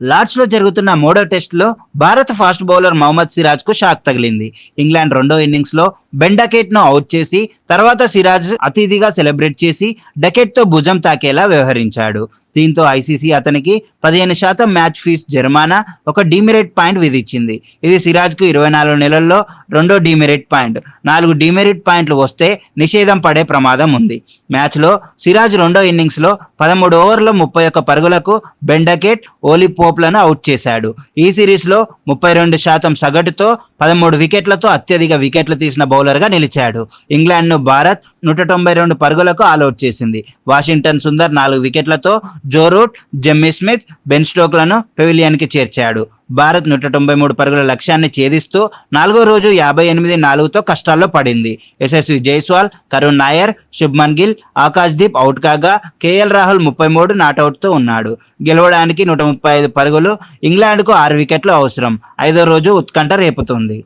లార్డ్స్లో జరుగుతున్న మూడో టెస్ట్లో భారత ఫాస్ట్ బౌలర్ మహమ్మద్ సిరాజ్కు షాక్ తగిలింది. ఇంగ్లాండ్ రెండో ఇన్నింగ్స్లో బెండకెట్ను అవుట్ చేసి తర్వాత సిరాజ్ అతిథిగా సెలబ్రేట్ చేసి డకెట్తో భుజం తాకేలా వ్యవహరించాడు. దీంతో ఐసీసీ అతనికి పదిహేను శాతం మ్యాచ్ ఫీజు జరిమానా ఒక డిమెరిట్ పాయింట్ విధించింది. ఇది సిరాజ్కు ఇరవై నాలుగు నెలల్లో రెండో డిమెరిట్ పాయింట్. నాలుగు డిమెరిట్ పాయింట్లు వస్తే నిషేధం పడే ప్రమాదం ఉంది. మ్యాచ్లో సిరాజ్ రెండో ఇన్నింగ్స్లో పదమూడు ఓవర్ల ముప్పై ఒక్క పరుగులకు బెండకెట్ ఓలీ పోప్లను అవుట్ చేశాడు. ఈ సిరీస్లో ముప్పై రెండు శాతం సగటుతో పదమూడు వికెట్లతో అత్యధిక వికెట్లు తీసిన బౌలర్గా నిలిచాడు. ఇంగ్లాండ్ను భారత్ నూట తొంభై రెండు పరుగులకు ఆల్అౌట్ చేసింది. వాషింగ్టన్ సుందర్ నాలుగు వికెట్లతో Joe Root Jamie Smith Ben స్టోక్లను పెవిలియన్కి చేర్చాడు. భారత్ నూట తొంభై మూడు పరుగుల లక్ష్యాన్ని ఛేదిస్తూ నాలుగో రోజు యాభై ఎనిమిది నాలుగుతో కష్టాల్లో పడింది. యశస్వి జైస్వాల్ కరుణ్ నాయర్ శుభ్మన్ గిల్ ఆకాష్ దీప్ అవుట్ కాగా కేఎల్ రాహుల్ ముప్పై మూడు నాటౌట్తో ఉన్నాడు. గెలవడానికి నూట ముప్పై ఐదు పరుగులు ఇంగ్లాండ్కు ఆరు వికెట్లు అవసరం. ఐదో రోజు ఉత్కంఠ రేపుతుంది.